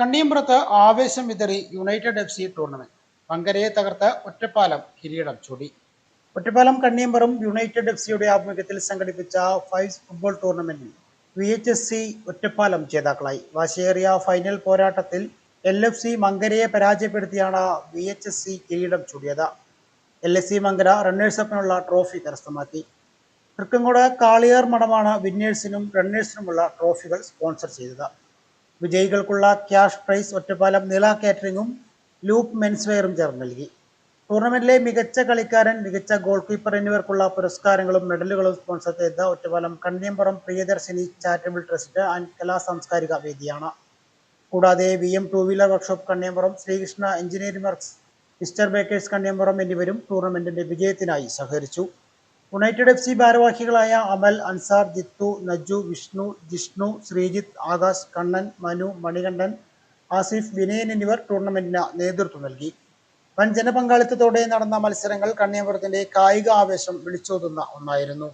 കണ്ണിയമ്പുറത്ത് ആവേശം വിതറി United F C tournament. പങ്കരയെ തകർത്ത് ഒറ്റപ്പാലം കിരീടം ചൂടി. ഒറ്റപ്പാലം കണ്ണിയമ്പുറം യുണൈറ്റഡ് എഫ് സിയുടെ ആഭിമുഖ്യത്തിൽ സംഘടിപ്പിച്ച ഫൈവ് ഫുട്ബോൾ ടൂർണമെന്റിൽ V H S C Ottapalam ജേതാക്കളായി. വാശിയേറിയ ഫൈനൽ പോരാട്ടത്തിൽ എൽ എഫ് സി മങ്കരയെ പരാജയപ്പെടുത്തിയാണ് വി എച്ച് എസ് സി കിരീടം ചൂടിയത്. എൽ എസ് സി മങ്കര റണ്ണേഴ്സപ്പിനുള്ള ട്രോഫി കരസ്ഥമാക്കി. തൃക്കങ്കോട് കാളിയാർ മഠമാണ് വിന്നേഴ്സിനും റണ്ണേഴ്സിനുമുള്ള ട്രോഫികൾ സ്പോൺസർ ചെയ്തത്. വിജയികൾക്കുള്ള ക്യാഷ് പ്രൈസ് ഒറ്റപ്പാലം നില കാറ്ററിംഗും ലൂപ്പ് മെൻസ്വെയറും ചേർന്ന് നൽകി. ടൂർണമെന്റിലെ മികച്ച കളിക്കാരൻ മികച്ച ഗോൾ കീപ്പർ എന്നിവർക്കുള്ള പുരസ്കാരങ്ങളും മെഡലുകളും സ്പോൺസർ ചെയ്ത Ottapalam Kanniyampuram Priyadarshini charitable trust and കലാ സാംസ്കാരിക വേദിയാണ്. കൂടാതെ V M two wheeler workshop Kanniyampuram Sreekrishna engineering works mister bakers Kanniyampuram എന്നിവരും ടൂർണമെന്റിന്റെ വിജയത്തിനായി സഹകരിച്ചു. യുണൈറ്റഡ് എഫ് സി ഭാരവാഹികളായ അമൽ അൻസാർ ജിത്തു നജു വിഷ്ണു ജിഷ്ണു ശ്രീജിത്ത് ആകാശ് കണ്ണൻ മനു മണികണ്ഠൻ ആസിഫ് വിനയൻ എന്നിവർ ടൂർണമെന്റിന് നേതൃത്വം നൽകി. വൻ ജനപങ്കാളിത്തത്തോടെ നടന്ന മത്സരങ്ങൾ കണ്ണിയമ്പുറത്തിന്റെ കായിക ആവേശം വിളിച്ചോതുന്ന ഒന്നായിരുന്നു.